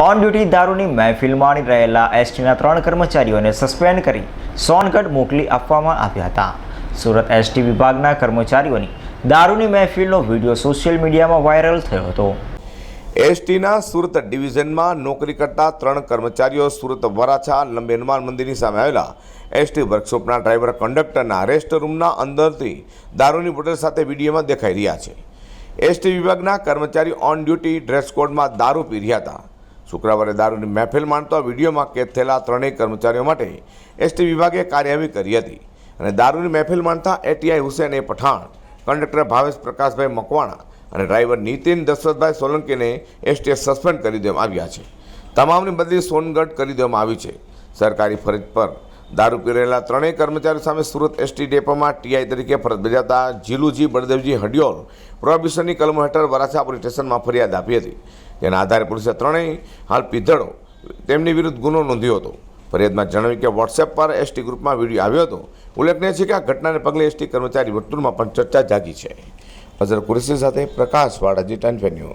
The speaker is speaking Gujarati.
ઓન ડ્યુટી દારૂની મહેફિલ માણી રહેલા એસટીના ત્રણ કર્મચારીઓને સસ્પેન્ડ કરી સોનગઢ મોકલી આપવામાં આવ્યા હતા. સુરત એસટી વિભાગના કર્મચારીઓની દારૂની મહેફિલનો વીડિયો સોશિયલ મીડિયામાં વાયરલ થયો હતો. એસટીના સુરત ડિવિઝનમાં નોકરી કરતા ત્રણ કર્મચારીઓ સુરત વરાછા લંબે હનુમાન મંદિરની સામે આવેલા. એસટી વર્કશોપના ડ્રાઈવર કંડક્ટરના રેસ્ટ રૂમના અંદરથી દારૂની બોટલ સાથે વિડીયોમાં દેખાઈ રહ્યા છે. એસટી વિભાગના કર્મચારી ઓન ડ્યુટી ડ્રેસ કોડમાં દારૂ પી રહ્યા હતા. શુક્રવારે દારૂની મહેફિલ માણતો વિડીયોમાં કેદ થયેલા ત્રણેય કર્મચારીઓ માટે એસટી વિભાગે કાર્યવાહી કરી હતી. અને દારૂની મહેફિલ માણતા ATI Hussain A Pathan, conductor Bhavesh Prakashbhai Makwana અને ડ્રાઈવર નીતિન દશરથભાઈ સોલંકીને એસટીએ સસ્પેન્ડ કરી દેવામાં આવ્યા છે. તમામની બદલી સોનગઢ કરી દેવામાં આવી છે. સરકારી ફરજ પર દારૂ પી રહેલા ત્રણેય કર્મચારીઓ સામે સુરત એસટી ડેપોમાં ટીઆઈ તરીકે ફરજ બજાવતા જીલુજી બળદેવજી હડિયોલ પ્રોહિબિશનની કલમ હેઠળ વરાછા પોલીસ સ્ટેશનમાં ફરિયાદ આપી હતી. તેના આધારે પોલીસે ત્રણેય હાલ પીધડો તેમની વિરુદ્ધ ગુનો નોંધ્યો હતો. ફરિયાદમાં જણાવ્યું કે વોટ્સએપ પર એસટી ગ્રુપમાં વીડિયો આવ્યો હતો. ઉલ્લેખનીય છે કે આ ઘટનાને પગલે એસટી કર્મચારી વર્તુળમાં પણ ચર્ચા જાગી છે. અઝર કુરેશી સાથે પ્રકાશ ટાઈમ વેન્યુ